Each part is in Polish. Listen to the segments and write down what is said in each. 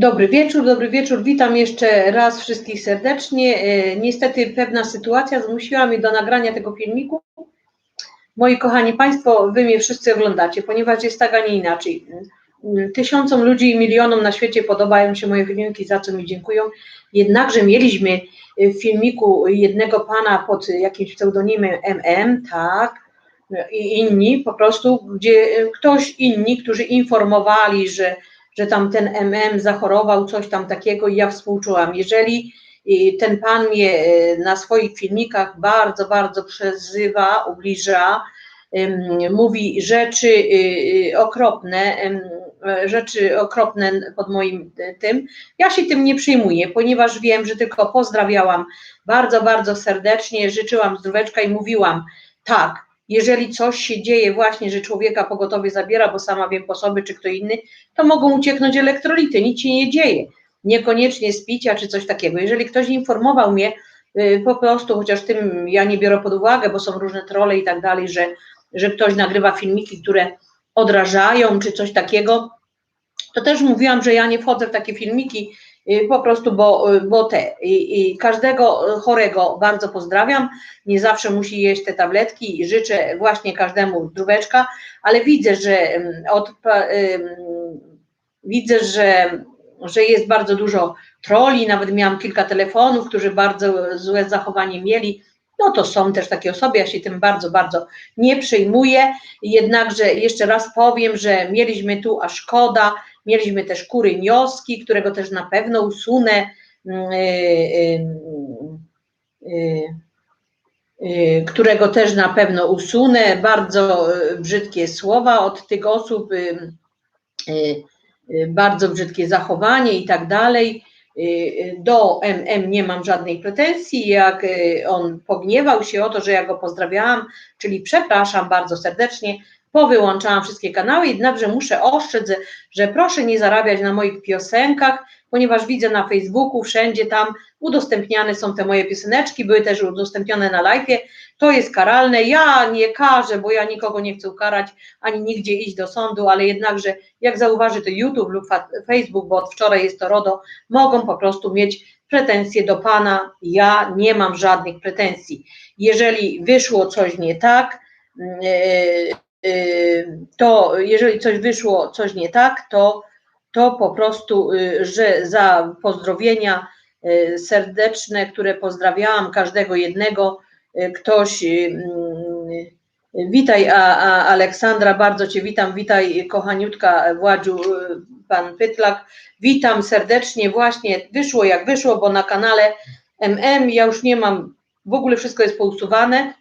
Dobry wieczór, dobry wieczór. Witam jeszcze raz wszystkich serdecznie. E, Niestety pewna sytuacja zmusiła mnie do nagrania tego filmiku. Moi kochani Państwo, Wy mnie wszyscy oglądacie, ponieważ jest tak, a nie inaczej. Mm, Tysiącom ludzi i milionom na świecie podobają się moje filmiki, za co mi dziękują. Jednakże mieliśmy w filmiku jednego pana pod jakimś pseudonimem MM, tak, i inni po prostu, gdzie ktoś inni, którzy informowali, że że tam ten MM zachorował, coś tam takiego i ja współczułam. Jeżeli y, ten pan mnie y, na swoich filmikach bardzo, bardzo przezywa, ubliża, mówi rzeczy y, okropne, rzeczy okropne pod moim tym, ja się tym nie przyjmuję, ponieważ wiem, że tylko pozdrawiałam bardzo, bardzo serdecznie, życzyłam zdróweczka i mówiłam, tak, jeżeli coś się dzieje właśnie, że człowieka pogotowie zabiera, bo sama wiem po sobie, czy kto inny, to mogą ucieknąć elektrolity, nic się nie dzieje. Niekoniecznie z picia czy coś takiego. Jeżeli ktoś informował mnie, y, po prostu, chociaż tym ja nie biorę pod uwagę, bo są różne trole i tak dalej, że, że ktoś nagrywa filmiki, które odrażają czy coś takiego, to też mówiłam, że ja nie wchodzę w takie filmiki, po prostu, bo, y, bo te. I, I, każdego chorego bardzo pozdrawiam. Nie zawsze musi jeść te tabletki i życzę właśnie każdemu zdróweczka, ale widzę, że od, widzę, że, że jest bardzo dużo troli, nawet miałam kilka telefonów, którzy bardzo złe zachowanie mieli. No to są też takie osoby, ja się tym bardzo, bardzo nie przejmuję. Jednakże jeszcze raz powiem, że mieliśmy tu, a szkoda, Mieliśmy też kury nioski, którego też na pewno usunę. Mm, y, y, y, którego też na pewno usunę. Bardzo brzydkie słowa od tych osób, bardzo brzydkie zachowanie i tak dalej. Do MM nie mam żadnej pretensji. Jak on pogniewał się o to, że ja go pozdrawiałam, czyli przepraszam bardzo serdecznie, powyłączałam wszystkie kanały, jednakże muszę ostrzec, że proszę nie zarabiać na moich piosenkach, ponieważ widzę na Facebooku, wszędzie tam udostępniane są te moje pioseneczki, były też udostępnione na live. To jest karalne. Ja nie karzę, bo ja nikogo nie chcę ukarać, ani nigdzie iść do sądu, ale jednakże, jak zauważy to YouTube lub Facebook, bo od wczoraj jest to RODO, mogą po prostu mieć pretensje do pana. Ja nie mam żadnych pretensji. Jeżeli wyszło coś nie tak, yy, to jeżeli coś wyszło, coś nie tak, to, to po prostu, y, że za pozdrowienia y, serdeczne, które pozdrawiałam każdego jednego, y, ktoś Witaj a, a Aleksandra, bardzo Cię witam, witaj kochaniutka Władziu, Pan Pytlak, witam serdecznie, właśnie wyszło jak wyszło, bo na kanale MM ja już nie mam, w ogóle wszystko jest pousuwane,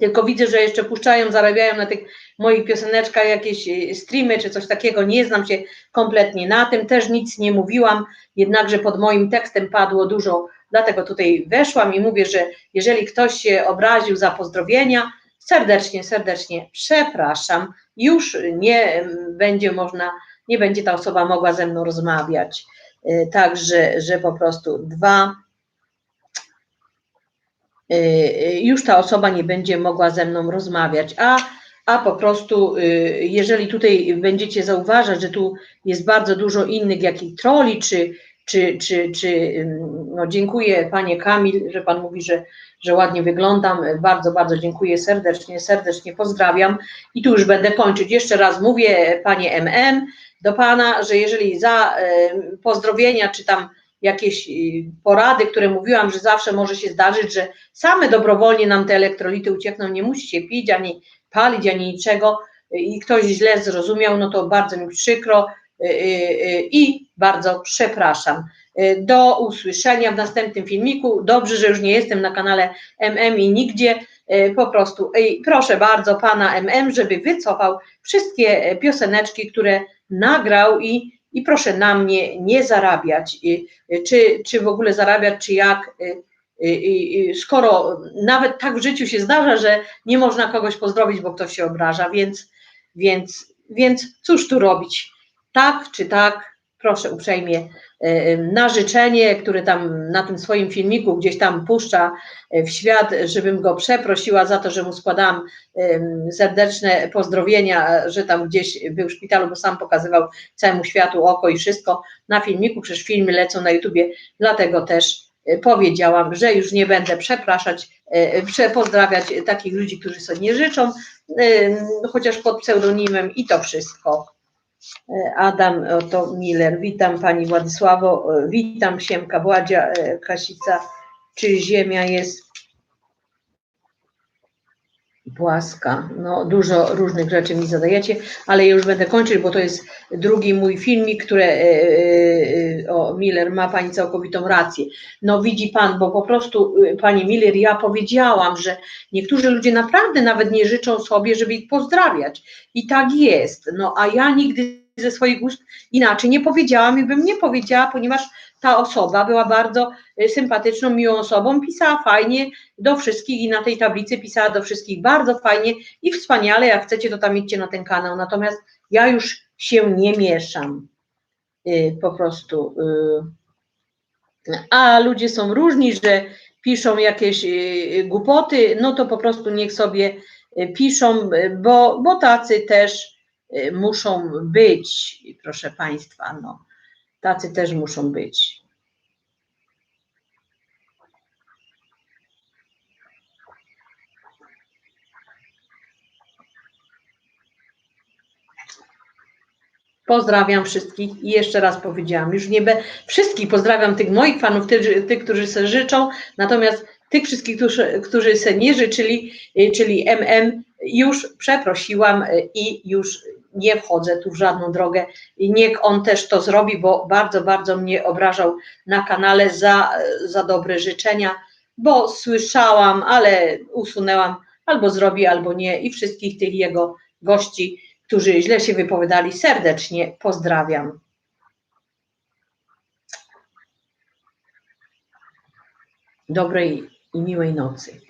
tylko widzę, że jeszcze puszczają, zarabiają na tych moich pioseneczkach jakieś e, streamy czy coś takiego. Nie znam się kompletnie na tym, też nic nie mówiłam, jednakże pod moim tekstem padło dużo, dlatego tutaj weszłam i mówię, że jeżeli ktoś się obraził za pozdrowienia, serdecznie, serdecznie przepraszam. Już nie będzie można, nie będzie ta osoba mogła ze mną rozmawiać. E, także, że po prostu dwa Y, y, już ta osoba nie będzie mogła ze mną rozmawiać, a, a po prostu, y, jeżeli tutaj będziecie zauważać, że tu jest bardzo dużo innych jakich troli, czy, czy, czy, czy no dziękuję Panie Kamil, że Pan mówi, że, że ładnie wyglądam, bardzo, bardzo dziękuję serdecznie, serdecznie pozdrawiam. I tu już będę kończyć. Jeszcze raz mówię Panie MM do Pana, że jeżeli za pozdrowienia, czy tam jakieś y, porady, które mówiłam, że zawsze może się zdarzyć, że same dobrowolnie nam te elektrolity uciekną, nie musi się pić, ani palić, ani niczego i ktoś źle zrozumiał, no to bardzo mi przykro y, y, i bardzo przepraszam. Do usłyszenia w następnym filmiku. Dobrze, że już nie jestem na kanale MM i nigdzie. Po prostu proszę bardzo pana MM, żeby wycofał wszystkie pioseneczki, które nagrał i i proszę na mnie nie zarabiać, czy, czy w ogóle zarabiać, czy jak, y, y, y, skoro nawet tak w życiu się zdarza, że nie można kogoś pozdrowić, bo ktoś się obraża, więc, więc, więc cóż tu robić? Tak czy tak, proszę uprzejmie na życzenie, które tam na tym swoim filmiku gdzieś tam puszcza e, w świat, żebym go przeprosiła za to, że mu składałam em, serdeczne pozdrowienia, że tam gdzieś był w szpitalu, bo sam pokazywał całemu światu oko i wszystko na filmiku, przecież filmy lecą na YouTubie, dlatego też e, powiedziałam, że już nie będę przepraszać, e, pozdrawiać takich ludzi, którzy sobie nie życzą, chociaż pod pseudonimem i to wszystko. E, Adam oto Miller, witam Pani Władysławo, e, witam Siemka Władzia, e, Kasica, czy ziemia jest płaska? No dużo różnych rzeczy mi zadajecie, ale już będę kończyć, bo to jest drugi mój filmik, który e, e, e, o Miller ma Pani całkowitą rację. No widzi Pan, bo po prostu Pani Miller, ja powiedziałam, że niektórzy ludzie naprawdę nawet nie życzą sobie, żeby ich pozdrawiać i tak jest, no a ja nigdy ze swoich ust inaczej nie powiedziałam i bym nie powiedziała, ponieważ ta osoba była bardzo e, sympatyczną, miłą osobą, pisała fajnie do wszystkich i na tej tablicy pisała do wszystkich bardzo fajnie i wspaniale, jak chcecie, to tam idźcie na ten kanał, natomiast ja już się nie mieszam, Y, po prostu. y. A ludzie są różni, że piszą jakieś y, głupoty, no to po prostu niech sobie piszą, bo, bo tacy też muszą być, proszę Państwa, no, tacy też muszą być. Pozdrawiam wszystkich i jeszcze raz powiedziałam, już nie be, wszystkich pozdrawiam tych moich fanów, tych, tych którzy sobie życzą, natomiast tych wszystkich, którzy, którzy sobie nie życzyli, y, czyli MM, już przeprosiłam y, i już nie wchodzę tu w żadną drogę i niech on też to zrobi, bo bardzo, bardzo mnie obrażał na kanale za, za dobre życzenia, bo słyszałam, ale usunęłam, albo zrobi, albo nie i wszystkich tych jego gości, którzy źle się wypowiadali, serdecznie pozdrawiam. Dobrej i miłej nocy.